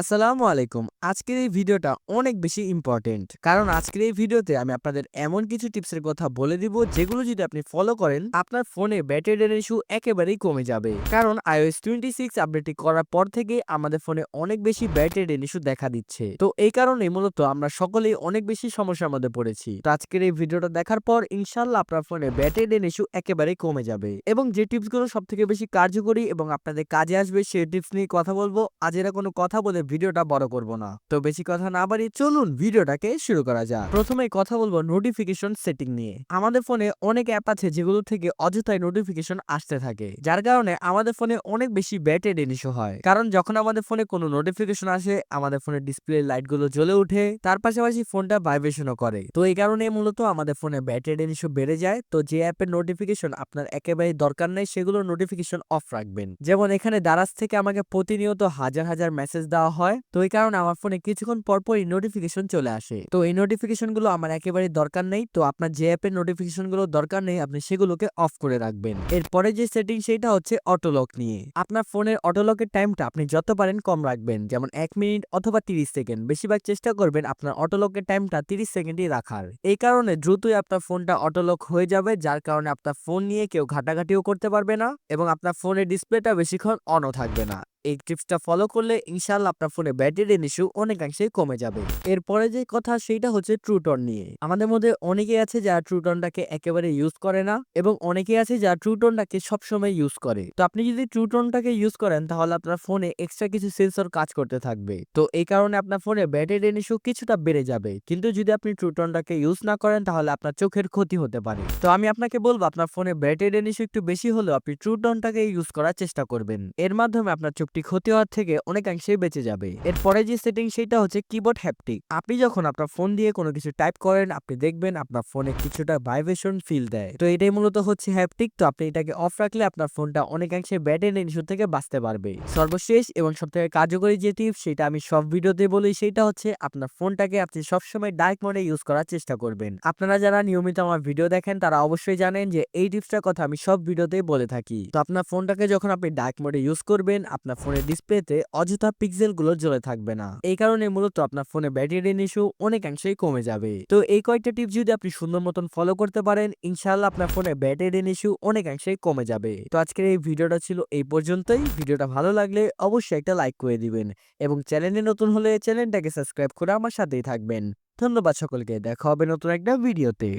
আসসালামু আলাইকুম। আজকের এই ভিডিওটা অনেক বেশি ইম্পর্টেন্ট কারণ আজকের এই ভিডিওতে আমি আপনাদের এমন কিছু টিপসের কথা বলে দিব, যেগুলো যদি আপনি ফলো করেন, আপনার ফোনে ব্যাটারি ইস্যু একেবারেই কমে যাবে। কারণ iOS টোয়েন্টি সিক্স আপডেটটি করার পর থেকে আমাদের ফোনে অনেক বেশি ব্যাটারি ইস্যু দেখা দিচ্ছে। তো এই কারণে মূলত আমরা সকলেই অনেক বেশি সমস্যার মধ্যে পড়েছি। তো আজকের এই ভিডিওটা দেখার পর ইনশাল্লাহ আপনার ফোনে ব্যাটারি ইস্যু একেবারেই কমে যাবে। এবং যে টিপসগুলো সব থেকে বেশি কার্যকরী এবং আপনাদের কাজে আসবে, সেই টিপস নিয়ে কথা বলব। আজ এরা কোনো কথা বলে ভিডিওটা বড় করব না। তো বেশি কথা না বাড়িয়ে চলুন ভিডিওটাকে শুরু করা যাক। প্রথমে কথা বলব নোটিফিকেশন সেটিং নিয়ে। আমাদের ফোনে অনেক অ্যাপ আছে যেগুলো থেকে অযথায় নোটিফিকেশন আসতে থাকে। যার কারণে আমাদের ফোনে অনেক বেশি ব্যাটারি ইস্যু হয়। কারণ যখন আমাদের ফোনে কোনো নোটিফিকেশন আসে, আমাদের ফোনের ডিসপ্লে লাইটগুলো জ্বলে ওঠে, তার পাশাপাশি ফোনটা ভাইব্রেশনও করে। তো এই কারণে মূলত আমাদের ফোনে ব্যাটারি ইস্যু বেড়ে যায়। তো যে অ্যাপের নোটিফিকেশন আপনার একেবারেই দরকার নেই সেগুলোর নোটিফিকেশন অফ রাখবেন। যেমন এখানে দারাজ থেকে আমাকে প্রতিনিয়ত হাজার হাজার মেসেজ দেওয়া হয়। তো এই কারণে আমার ফোনে কিছুক্ষণ পরপরই নোটিফিকেশন চলে আসে। তো এই নোটিফিকেশনগুলো আমার একেবারে দরকার নেই। তো আপনার যে অ্যাপের নোটিফিকেশনগুলো দরকার নেই, আপনি সেগুলোকে অফ করে রাখবেন। এরপরে যে সেটিং সেটা হচ্ছে অটোলক নিয়ে। আপনার ফোনের অটোলকের টাইমটা আপনি যত পারেন কম রাখবেন। যেমন এক মিনিট অথবা তিরিশ সেকেন্ড। বেশিরভাগ চেষ্টা করবেন আপনার অটোলকের টাইমটা তিরিশ সেকেন্ডই রাখার। এই কারণে দ্রুতই আপনার ফোনটা অটোলক হয়ে যাবে, যার কারণে আপনার ফোন নিয়ে কেউ ঘাটাঘাটিও করতে পারবে না এবং আপনার ফোনের ডিসপ্লেটা বেশিক্ষণ অনও থাকবে না। এই টিপসটা ফলো করলে ইনশাল্লাহ আপনার ফোনে ব্যাটারি ইস্যু অনেকাংশেই কমে যাবে। এরপরে যে কথা সেটা হচ্ছে ট্রুটন নিয়ে। আমাদের মধ্যে অনেকেই আছে যারা ট্রুটনটাকে একেবারে ইউজ করে না এবং অনেকেই আছে যারা ট্রুটনটাকে সবসময় ইউজ করে। তো আপনি যদি ট্রুটনটাকে ইউজ করেন তাহলে আপনার ফোনে এক্সট্রা কিছু সেন্সর কাজ করতে থাকবে। তো এই কারণে আপনার ফোনে ব্যাটারি ইস্যু কিছুটা বেড়ে যাবে। কিন্তু যদি আপনি ট্রুটনটাকে ইউজ না করেন তাহলে আপনার চোখের ক্ষতি হতে পারে। তো আমি আপনাকে বলব আপনার ফোনে ব্যাটারি ইস্যু একটু বেশি হলেও আপনি ট্রুটনটাকে ইউজ করার চেষ্টা করবেন। এর মাধ্যমে আপনার চোখটি ক্ষতি হওয়ার থেকে অনেকাংশেই বেঁচে যাবে। এরপরে যে সেটিং সেটা হচ্ছে কিবোর্ড হ্যাপটিক আপনি যখন আপনার ফোন দিয়ে কোনো কিছু টাইপ করেন, আপনি দেখবেন আপনার ফোনে কিছুটা ভাইব্রেশন ফিল দেয়। তো এটাই মূলত হচ্ছে হ্যাপটিক তো আপনি এটাকে অফ রাখলে আপনার ফোনটা অনেকাংশে ব্যাটারি ইস্যু থেকে বাঁচতে পারবে। সর্বশেষ এবং সবথেকে কার্যকরী যে টিপস সেটা আমি সব ভিডিওতে বলি সেটা হচ্ছে আপনার ফোনটাকে আপনি সবসময় ডার্ক মোডে ইউজ করার চেষ্টা করবেন। আপনারা যারা নিয়মিত আমার ভিডিও দেখেন, তারা অবশ্যই জানেন যে এই টিপসটার কথা আমি সব ভিডিওতেই বলে থাকি। তো আপনার ফোনটাকে যখন আপনি ডার্ক মোডে ইউজ করবেন, আপনার ফোনের ডিসপ্লেতে অযথা পিক্সেলগুলো জ্বলে থাকবে না। এই কারণে মূলত আপনার ফোনে ব্যাটারি ইস্যু অনেকাংশেই কমে যাবে। তো এই কয়েকটা টিপস যদি আপনি সুন্দর মতন ফলো করতে পারেন ইনশাল্লাহ আপনার ফোনে ব্যাটারি ইস্যু অনেকাংশেই কমে যাবে। তো আজকের এই ভিডিওটা ছিল এই পর্যন্তই। ভিডিওটা ভালো লাগলে অবশ্যই একটা লাইক করে দিবেন এবং চ্যানেলে নতুন হলে চ্যানেলটাকে সাবস্ক্রাইব করে আমার সাথেই থাকবেন। ধন্যবাদ সকলকে। দেখা হবে নতুন একটা ভিডিওতে